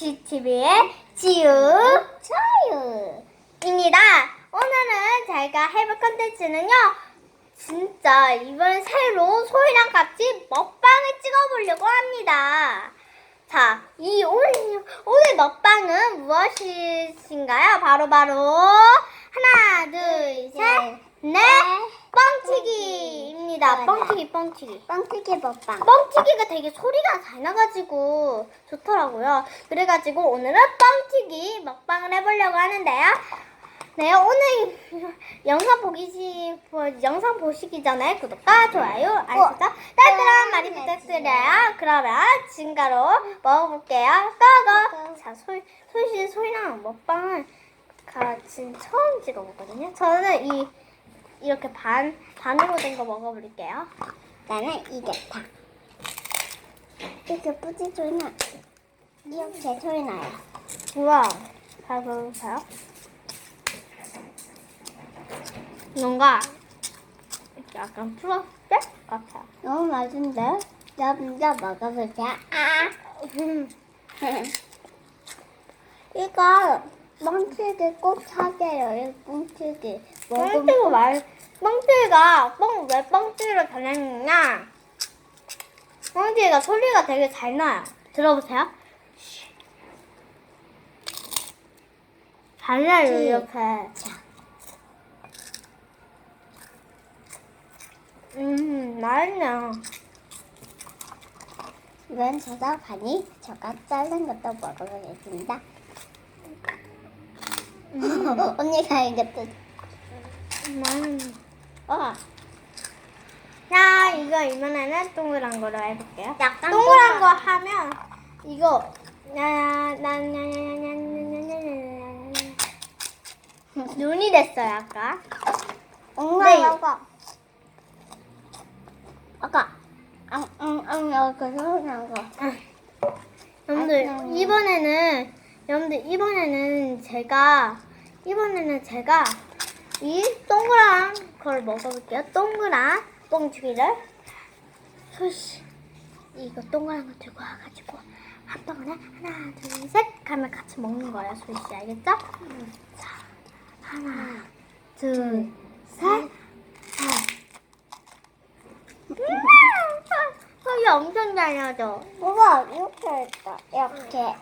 GTV의 지우 저요. 입니다. 오늘은 제가 해볼 컨텐츠는요. 진짜 이번 새로 소희랑 같이 먹방을 찍어보려고 합니다. 자, 이 오늘, 오늘 먹방은 무엇이신가요? 바로바로 하나, 둘, 셋, 넷, 뻥튀기입니다. 뻥튀기, 뻥튀기. 빵튀기 먹방. 뻥튀기가 되게 소리가 잘 나가지고 좋더라고요. 그래가지고 오늘은 뻥튀기 먹방을 해보려고 하는데요. 네, 오늘 영상 보기 영상 보시기 전에 구독과 좋아요, 알림 설정, 따뜻한 많이 부탁드려요. 그러면 지금가로 먹어볼게요. 고고! 자, 소희, 소희 씨, 소희랑 먹방을 같이 처음 찍어보거든요. 저는 이 이렇게 반 반으로 된 거 먹어볼게요. 나는 이겼다. 이렇게 뿌지 소리 나. 이렇게 소리 나요. 우와, 잘 보여주세요. 뭔가 약간 풀었을 것 같아요. 너무 맛있는데? 나 먼저 먹어보자. 아. 이거 멍튀기 꼭 사세요. 먹으면 뻥튀기 말, 뻥튀기가 뻥, 왜 뻥튀기를 전했느냐? 뻥튀기가 소리가 되게 잘 나요. 들어보세요. 잘 나요, 네. 이렇게. 자, 음, 맛있네요. 이건 저도 반이 저가 자른 것도 먹어보겠습니다. 언니가 이것도 음. 어 자, 이거 이번에는 동그란 거로 해볼게요. 약간 동그란 거 하면 이거 눈이 됐어요 아까. 엄마 네. 이거 아까 앙앙앙 여기 소리 난 거. 여러분들 아이고. 이번에는 여러분들 이번에는 제가 이번에는 제가 이 동그란 걸 먹어볼게요. 동그란 뻥튀기를 소시 이거 동그란 거 들고 와가지고 한 번에 하나 둘 셋 하면 같이 먹는 거예요, 소시 알겠죠? 자 하나 둘셋 소리 엄청 잘 나죠? 우와 이렇게 했다. 이렇게.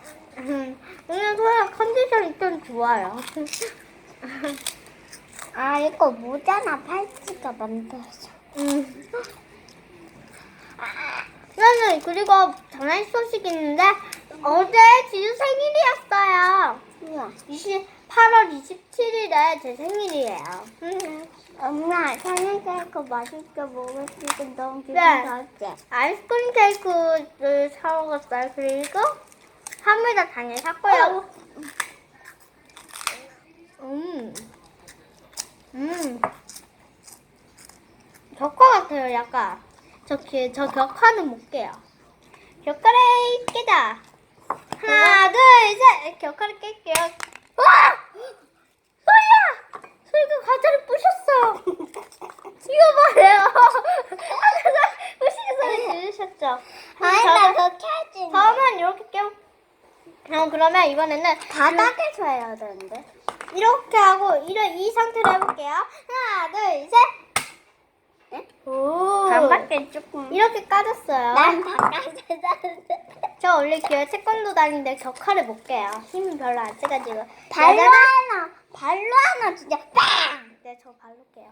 음, 오늘 소야 컨디션이 좀 좋아요. 아 이거 모자나 팔찌가 만들어서. 음. 나는 그리고 전할 소식 있는데 어제 지우 생일이었어요. 우와. 20, 8월 27일에 제 생일이에요. 음. 엄마 생일 케이크 맛있게 있어 너무 기분 네. 좋지? 아이스크림 케이크를 사먹었어요. 그리고 선물도 당연히 샀고요. 음. 음. 격화 같아요, 약간. 저, 기- 저 격화는 못 깨요. 격화를 깨자. 하나, 둘, 셋. 격화를 깰게요. 와! 소희야! 소희가 과자를 부셨어요. 이거? 하면서 부시는 소리 들으셨죠? 아니 나 그렇게 하지. 다음은 이렇게 깨워. 어, 그러면 이번에는 바닥에서 해야 되는데. 이렇게 하고 이런 이 상태로 해볼게요. 하나, 둘, 셋. 네? 오. 반밖에 조금. 이렇게 까졌어요. 난 바깥에서 하는데. 저 원래 교회 태권도 다니는데 격화를 못 깨요. 힘이 별로 안 세가지고. 발로 여자는- 하나. 발로 하나 진짜 빵. 네, 저 발로 깨요.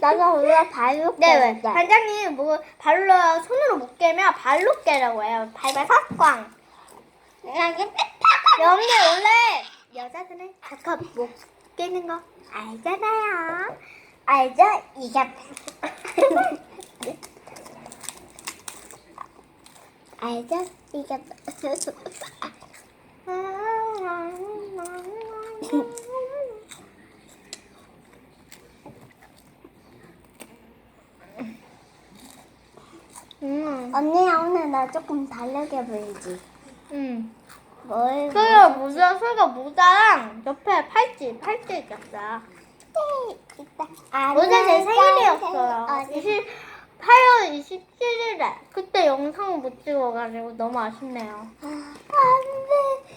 나가 우리가 발로 네, 왜? 반장님 뭐 발로 손으로 못 깨면 발로 깨라고 해요. 발발 삭 광. 나 이게. 여러분들 원래 여자들은 격화 못 깨는 거 알잖아요. 알죠? 이게 알죠? 이게 음, 언니야 오늘 나 조금 다르게 보이지? 응. 뭘? 소리가 모자, 소가 모자랑 옆에 팔찌, 팔찌 있었어요. 아, 모자 제 생일이었어요. 어제 8월 27일에 그때 영상 못 찍어가지고 너무 아쉽네요. 안돼.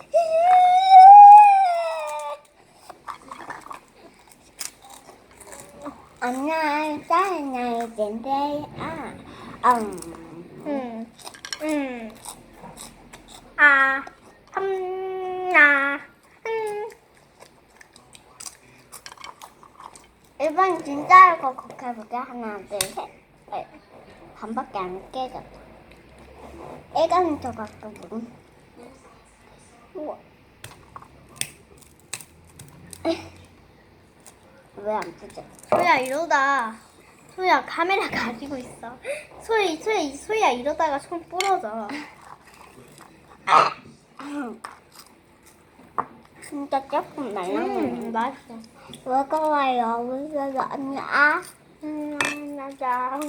어, 안녕, 짜증나게 된대요. 아, 음. 음. 음. 아, 함나, 음. 이번 진짜로 거 곡해볼게. 하나, 둘, 셋. 넷. 반밖에 안 깨졌다. 애가는 저 같거든. 우와. 왜안 뜨지? 소야 이러다. 소야 카메라 가지고 있어. 소야, 소야, 소야 이러다가 손 부러져. 진짜 조금 음, 말랑말랑. 맛있어. 왜 그래요? 왜 언니 아? 음, 맞아.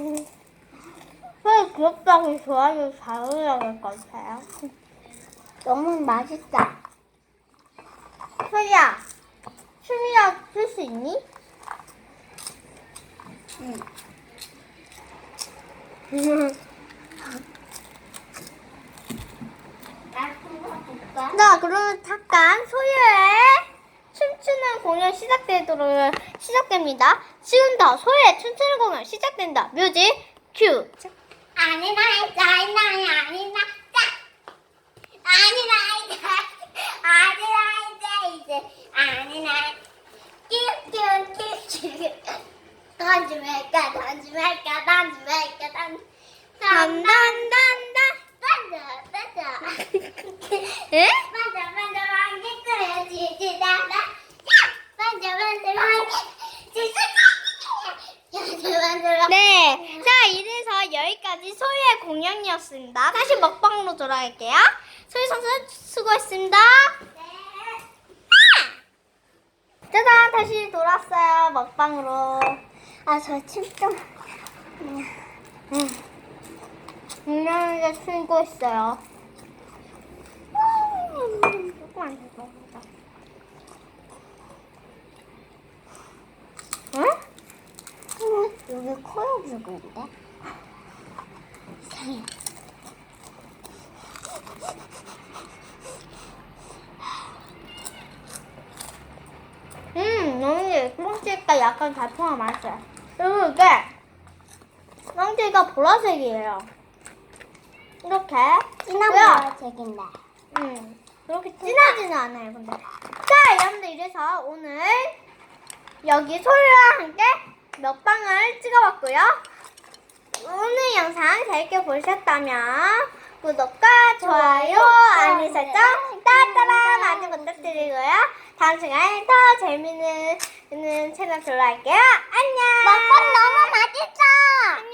소야 귀엽다고 좋아요 잘 올라갈 것 같아요. 너무 맛있다. 소야, 춤이야 출수 있니? 응. 볼까? 자, 그러면 잠깐 소유의 춤추는 공연 시작되도록 시작됩니다. 지금부터 소유의 춤추는 공연 시작된다. 뮤직 큐. 아니나 아니나 아니나 아니 나 아니 나 이제 아니나 큐큐큐큐 던지 말까 던지 말까 던지 말까 던지 단단단단. 맞아 맞아 에? 맞아 맞아 왕기 끓여지 지다다 맞아 맞아 왕기 맞아 맞아 네. 자, 이래서 여기까지 소유의 공연이었습니다. 다시 먹방으로 돌아갈게요. 소유 선수 수고했습니다. 짜잔, 다시 돌았어요. 먹방으로. 아저 춤좀 음. 분명하게 수고했어요. 응? 여기 죽은데? 이상해. 음, 너무 뻥치가 약간 달콤한 맛이야. 그리고 이게 뻥치가 보라색이에요. 이렇게 진한? 보라색인데. 음, 그렇게 진하지는 않아요, 근데. 자, 여러분들 이래서 오늘 여기 소유와 함께 먹방을 찍어봤고요. 오늘 영상 재밌게 보셨다면 구독과 좋아요, 알림 설정 따따라 많이 부탁드리고요. 다음 시간에 더 재밌는 는 채널 들어갈게요. 안녕! 먹방 너무 맛있어!